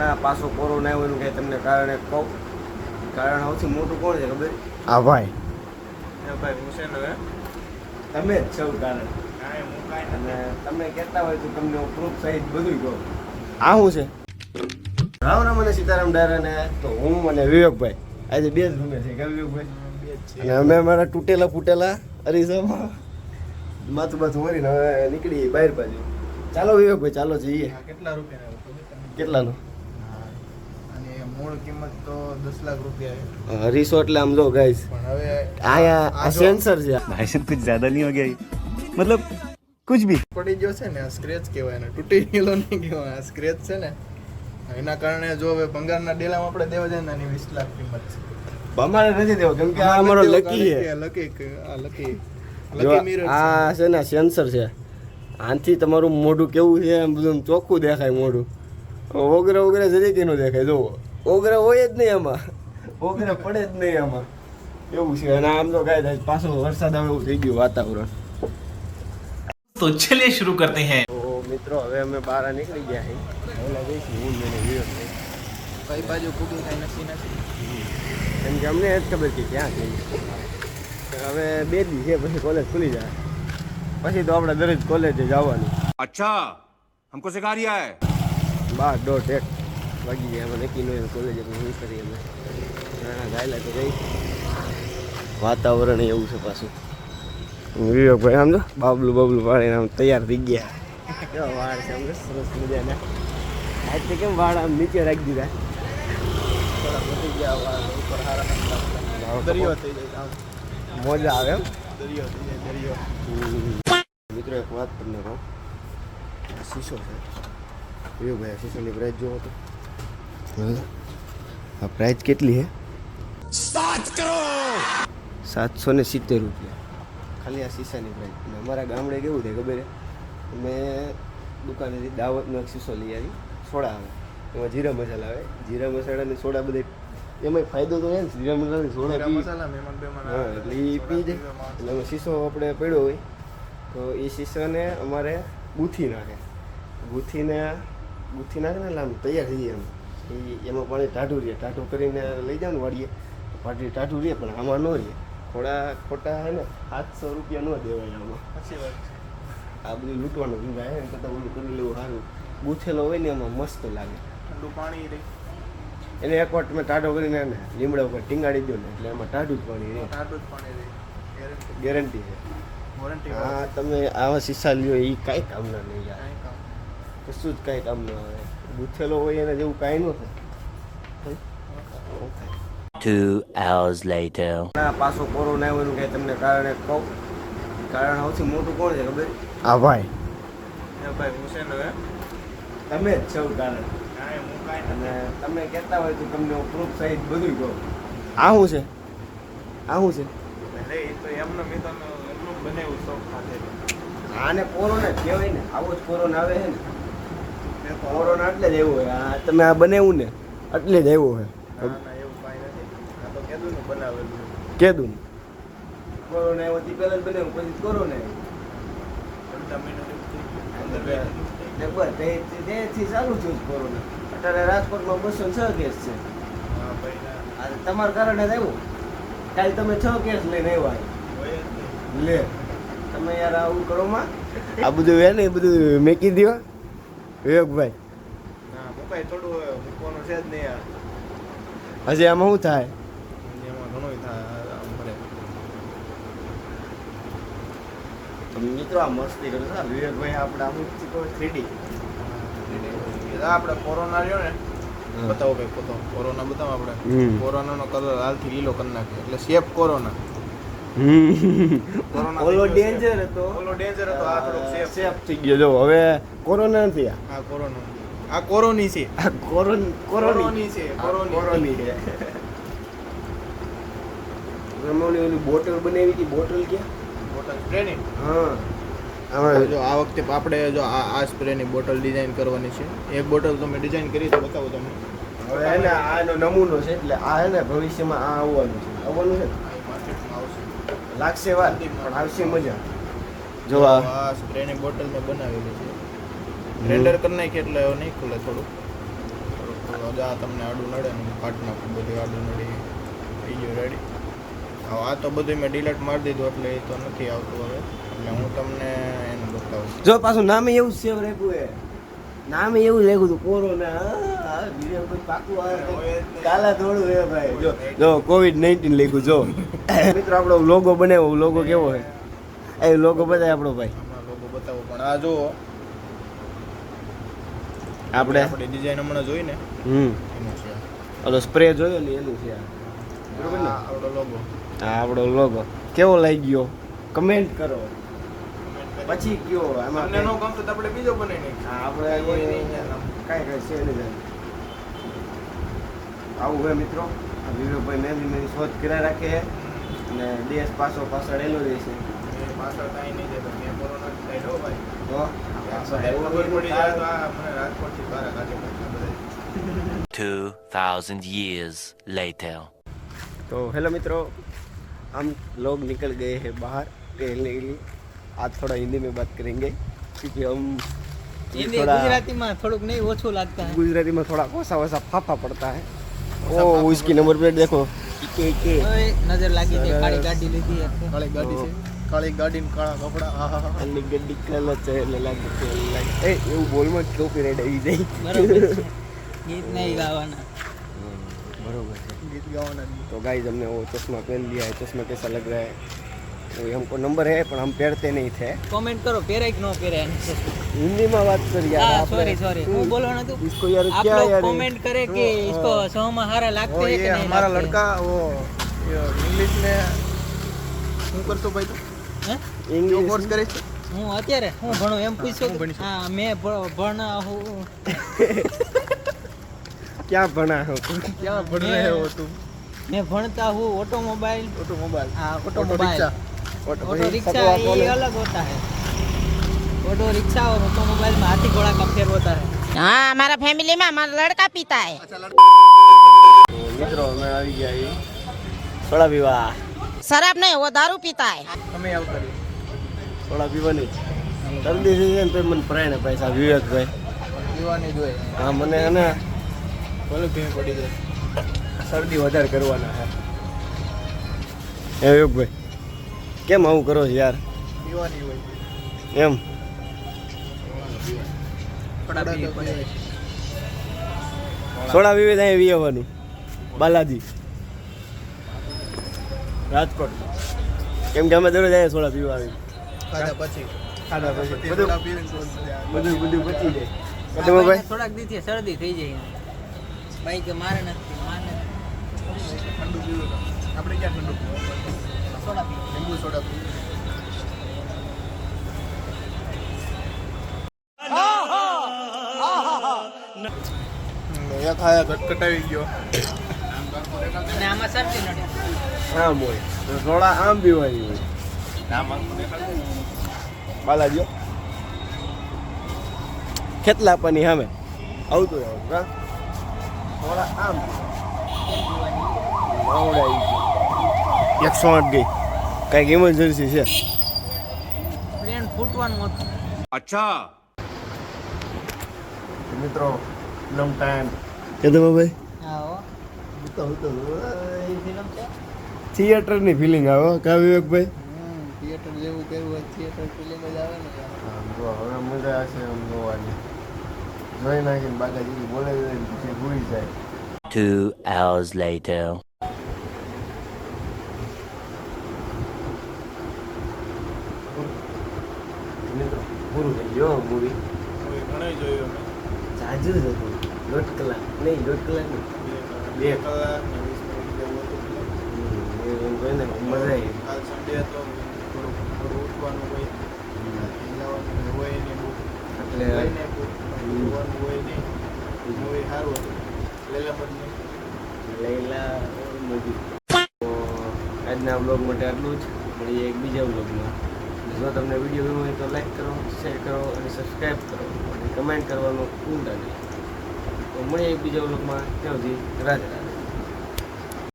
ના પાછો કોરોના આવ્યો એનું કઈ તમને કારણે કહું. કારણ સૌથી મોટું કોણ છે ખબર? આ ભાઈ. ભાઈ હું છે ને તમે જ છો કારણ. કાંઈ હું અને તમે કહેતા હોય તો તમને હું પ્રૂફ સહિત બધું કહું. આ શું છે? રામ રામ અને સીતારામ ડાયર અને તો હું અને વિવેકભાઈ. આજે બે જ રૂમે છે કે વિવેકભાઈ? બે જ છે અને અમે અમારા તૂટેલા ફૂટેલા અરીસામાં. માથું બાથું મરીને હવે નીકળી બહાર બાજુ ચાલો વિવેકભાઈ ચાલો જઈએ. કેટલા તમને? કેટલાનો? હા. મૂળ કિંમત તો દસ લાખ રૂપિયા છે હરીસો એટલે આમ જો ગાઈસ પણ હવે આયા આ આ જો સેન્સર છે भाई साहब कुछ ज्यादा नहीं हो गया ये? मतलब कुछ भी પડી ગયો છે ને આ સ્ક્રેચ કહેવાય ને તૂટી ગયેલો નહીં કહેવાય આ સ્ક્રેચ છે ને એના કારણે જો હવે ભંગારના ડેલામાં આપણે દેવા જાય ને આની વીસ લાખ કિંમત છે અમારે નથી દેવો કેમ કે આ અમારો લકી છે લકી આ લકી જો લકી મિરર આ છે ને સેન્સર છે આનાથી તમારું મોઢું કેવું છે એમ બધું ચોખ્ખું દેખાય મોઢું ઓગરે ઓગરે જરીકે નું દેખાય જોવો ઓગરા હોય જ નહીં આમાં. ઓગરા પડે જ નહીં આમાં. એવું છે. અને આમ તો કાંઈ પાછો વરસાદ આવે એવું થઈ ગયું વાતાવરણ. તો ચલે શરૂ કરતે હૈ. મિત્રો હવે અમે બહાર નીકળી ગયા છીએ ઓલા જઈશું હું મેને કઈ બાજુ કુબી કાંઈ નથી. કેમ કે અમને જ ખબર કે ક્યાં જઈ હવે બે દી છે પછી કોલેજ ખુલી જાય. પછી તો આપણે દરેક કોલેજે જવાનું. અચ્છા હમકો સિખા રહ્યા હે. બાર ડોટ એક. વાગી ગયા અમે નક્કી નહીં કોલેજ શું કરીએ અમે. ગાયલા તો ગઈ. વાતાવરણ એવું છે પાછું. વિવેકભાઈ સમજો બાબલું બાબલું પાડીને આમ તૈયાર થઈ ગયા. કેવા વાળ છે અમને સરસ મજાના. આજથી કેમ વાળ આમ નીચે રાખી દીધા? થોડા વધી ગયા વાળ ઉપર હારા દરિયો થઈ જાય આમ. મોજા આવે એમ. દરિયો થઈ જાય દરિયો. મિત્રો એક વાત તમને કહું. શીશો છે. વિવેકભાઈ શીશોની પ્રાઇસ જોવો તો. આ પ્રાઇસ કેટલી છે સાતસો ને સિત્તેર રૂપિયા. ખાલી આ શીશાની પ્રાઇસ અને અમારા ગામડે કેવું થાય ખબર છે મેં દુકાનેથી દાવતનો એક શીશો લઈ આવી. સોડા આવે. એમાં જીરા મસાલા આવે. જીરા મસાલાની સોડા બધે એમાંય ફાયદો તો છે ને. જીરા મસાલા સોડા પી. મસાલા હા એટલે એ પી જાય. એટલે એમાં શીશો આપણે પડ્યો હોય તો એ શીશોને અમારે ગૂંથી નાખે. ગૂંથીને ગૂંથી નાખે ને એટલે આમ તૈયાર થઈ જાય એમ. એ એમાં પાણી ટાઢું રહે. ટાઢું કરીને લઈ જાઓ ને વાડીએ. તો પાટી ટાઢું રહે પણ આમાં ન રહે. થોડા ખોટા હે ને સાતસો રૂપિયા ન દેવાય આમાં. સાચી વાત આ બધું લૂંટવાનું ધંધા હે ને કરતાં બધું કરી લેવું સારું. ગૂંથેલો હોય ને એમાં મસ્ત લાગે. ઠંડુ પાણી રહે. એને એક વાર તમે ટાઢો કરીને એને લીમડા ઉપર ટીંગાડી દો ને એટલે એમાં ટાઢું જ પાણી રહે. ટાઢું જ પાણી રહે. ગેરંટી ગેરંટી છે. હા તમે આવા શીશા લ્યો એ કાંઈ કામના નહીં યાર કશું જ કાંઈ કામ ન આવે. ગૂંથેલો હોય એને જેવું કાંઈ નથી થાય. Two hours later. ના પાછો કોરોના આવ્યો એનું કે તમને કારણે કહું? કારણ સૌથી મોટું કોણ છે ખબર? આ ભાઈ. એ ભાઈ હું છે ને તમે જ છો કારણ. અને તમે કહેતા હોય તો તમને હું પ્રૂફ સહિત બધું કહું. આ શું છે? આ શું છે? ભલે એ તો એમનો મેં તો એમનું બનાવ્યું શોખ સાથે. આને કોરોના જ કહેવાય ને આવો જ કોરોના આવે છે ને. કોરોના એટલે જ આવ્યો હોય. આ તમે આ બનાવ્યું ને એટલે જ હોય. એવું કાંઈ નથી. આ તો કીધું ને બનાવેલું. કીધું ને. કોરોના આવ્યો તે પહેલાં જ બનાવ્યું પછી કોરોના ચાલુ થયું કોરોના અત્યારે રાજકોટમાં બસો છ કેસ છે. ગયું હા ભાઈ ના આ તમારા કારણે જ આવ્યું. કાલે તમે છ કેસ લઈને આવ્યા હોય લે તમે યાર આવું કરો માં. આ બધું હે ને બધું મેકી દો વિવેકભાઈ. ના મુકાય થોડું હવે મૂકવાનું છે જ નહીં યાર. હજી આમાં શું થાય? મિત્રો આ મસ્તી કરે છે વિવેકભાઈ આપણે આમ થ્રીડી. આપણે કોરોના રહ્યો ને બતાવો ભાઈ પોતો કોરોના બતાવો આપણે. કોરોનાનો કલર લાલથી લીલો કરી નાખે એટલે શેપ કોરોના કોરોના. ઓલો ડેન્જર હતો. ઓલો ડેન્જર હતો આ થોડો સેફ સેફ થઈ ગયો. જો હવે કોરોના નથી આ. કોરોના આ કોરોની છે. આ કોરોન કોરોની છે કોરોની કોરોની છે. તમે ઓલી બોટલ બનાવી હતી બોટલ ક્યાં? બોટલ ટ્રેનિંગ હા. હવે જો આ વખતે આપણે જો આ આ સ્પ્રેની બોટલ ડિઝાઇન કરવાની છે. એક બોટલ તમે ડિઝાઇન કરી તો બતાવો તમે હવે એને આનો નમૂનો છે એટલે આ હે ને ભવિષ્યમાં આ આવવાનું છે. આવવાનું છે ને? આ માર્કેટમાં આવશે લાગશે વાર પણ આવશે મજા. જો આ આ સ્પ્રેની બોટલ મેં બનાવેલી છે. ગ્રેન્ડર કરી નાખી એટલે હવે નહીં ખુલે થોડું જા તમને આડું નડે ને કાઢ નાખું બધું આડું નડી થઈ ગયું રેડી આ તો બધું મેં ડિલેટ મારી દીધું એટલે એ તો નથી આવતું હવે. એટલે હું તમને એનું બતાવું. જો પાછું નામે એવું સેવ રાખ્યું એ નામે એવું લખ્યું હતું કોરોના આ વીડિયો કોઈ પાકું આવે કાલા થોડું હે ભાઈ. જો જો કોવિડ નાઇન્ટીન લખ્યું જો. મિત્રો આપણો લોગો બનાવ્યો લોગો કેવો છે એ લોગો બતાવે આપણો ભાઈ. લોગો બતાવો પણ આ જો આપણે? આપણી ડિઝાઇન હમણાં જોઈ ને હમ ઓલો સ્પ્રે જોયો ને એનું છે બરોબર ને? આપણો લોગો આ આપણો લોગો કેવો લાગ્યો? કમેન્ટ કરો. પછી કયો આમાં તમને નો કઈ- ગમતો તો આપણે બીજો બનાવી નાખીએ હા, આપણે કોઈ નહીં યાર આમ. કાંઈ કાંઈ છે નહીં જાણે. આવું હોય મિત્રો આ વિવેકભાઈ મહેંદી મેરી શોધ કર્યા રાખે છે અને દેશ પાછો પાછળ એલો રહે છે મેં પાછળ કાંઈ નહીં જતો મેં કોરોના સાઈડ હો ભાઈ તો આ પાછળ ખબર આવ્યો પડી જાય તો આ મને રાજકોટથી બહાર કાઢી નાખે બધા 2000 years later. तो हेलो मित्रों हम लोग निकल गए हैं बाहर टहलने के लिए आज थोड़ा हिंदी में बात करेंगे क्योंकि हम गुजराती में नहीं ओछो लगता है। गुजराती में थोड़ा कोसा वैसा फाफा पड़ता है। ओ इसकी नंबर प्लेट देखो। के के। नज़र लागी थी काली गाड़ी है। काली गाड़ी से। કાળી ગાડી ને કાળા કપડા ગડી કલર છે એ એવું ગીત ગાવાના બરોબર છે ગીત ગાવાના તો ગાઈઝ चश्मा पहन लिया है चश्मा कैसा लग रहा है? वो हमको नंबर है पर हम पहनते नहीं थे કોમેન્ટ કરો પહેરાય કે ન પહેરાય हिंदी में बात कर यार હા आपने- સોરી સોરી હું બોલવાનું હતું इसको यार आप क्या लोग यार कमेंट करें कि इसको सौ में हारा लगते वो हैं कि ये नहीं हमारा लगते लड़का वो इंग्लिश में શું કરશો ભાઈ તું હે? કેવો इंग्लिश કોર્સ કરે છે હું અત્યારે હું ભણું એમ પૂછ્યો હું ભણીશ. હા મેં ભ- ભણ હું क्या बना है तुम ક્યાં ભણ રહે હો તું મેં ભણતા હું ઓટોમોબાઈલ ઓટોમોબાઈલ હા ઓટો ઓટોમોબાઈલ રિક્ષા ऑटो रिक्शा ये अलग होता है ऑटो रिक्शा और ऑटोमोबाइल में हाथी घोड़ा का फेर होता है हाँ हमारा फैमिली में हमारा लड़का पीता है तो मित्रों मैं आ गया ये थोड़ा विवाह शराब नहीं वो दारू पीता है અમે આવતા રહીએ થોડા પીવાની જલ્દી થઈ જાય ને તો મને પ્રાણે પૈસા વિવેકભાઈ પીવાની જોઈએ હા મને હે ને ભલે ભીમ પડી જાય શરદી વધારે કરવાના છે એ વિવેકભાઈ કેમ આવું કરો છો યાર? એમ? થોડા પીવી સોડા વિવેક અહીંયા વી આવવાનું બાલાજી. રાજકોટ. કેમ કે અમે દરરોજ અહીંયા સોડા પીવા આવી ખાધા પછી. ખાધા પછી. બધું. બધું બધું પચી જાય. ભાઈ થોડાક દીથી શરદી થઈ જાય ભાઈ કે મારે નથી મારે ઠંડુ પીવું આપણે ક્યાં ઠંડુ પીવું? સોડા પીવી. લીંબુ સોડા પીવું એક ખાયા ઘટઘટાવી ગયો અને આમાં શરદી નડે આમ હોય તો સોડા આમ પીવાની હોય બાલાજીઓ ખેતલા આપવાની સામે આવતું રહે હા સોડા આમ આવડાવી ગઈ એકસો આઠ ગઈ. કાંઈક ઇમરજન્સી છે. પ્લેન ફૂટવાનું હતું. મિત્રો લંગ ટાઈમ કે તમે ભાઈ ફિલ્મ થિયેટરની ફિલિંગ આવે કા વિવેકભાઈ? થિયેટર જેવું કર્યું હોય થિયેટર ફિલિંગ જ આવે ને. હવે મજા આવશે આમ જોવાની. જોઈ નાખીને બોલે જાય ને પછી ભૂલી જાય. Two hours later. મિત્રો પૂરું થઈ ગયો મૂવી ઘણું જોયું જાજુ જ હતું. દોઢ કલાક. નહીં દોઢ કલાક નહીં. બે કલાક. ને મજા આવી. કાલ સન્ડે હતો. થોડું ઉઠવાનું હોય. જવાનું હોય બહુ. એટલે હોય નહીં મૂવી સારું હતું. લેલા મતની લૈલા મૂવી આજના બ્લોગ માટે આટલું જ. મળીએ એક બીજા બ્લોગમાં જો તમને વીડિયો ગમ્યો હોય તો લાઈક કરો શેર કરો અને સબસ્ક્રાઈબ કરો. અને કમેન્ટ કરવાનું ભૂલતા નહીં. તો મળીએ એક બીજા બ્લોગમાં ત્યાં સુધી રાજ રાધે.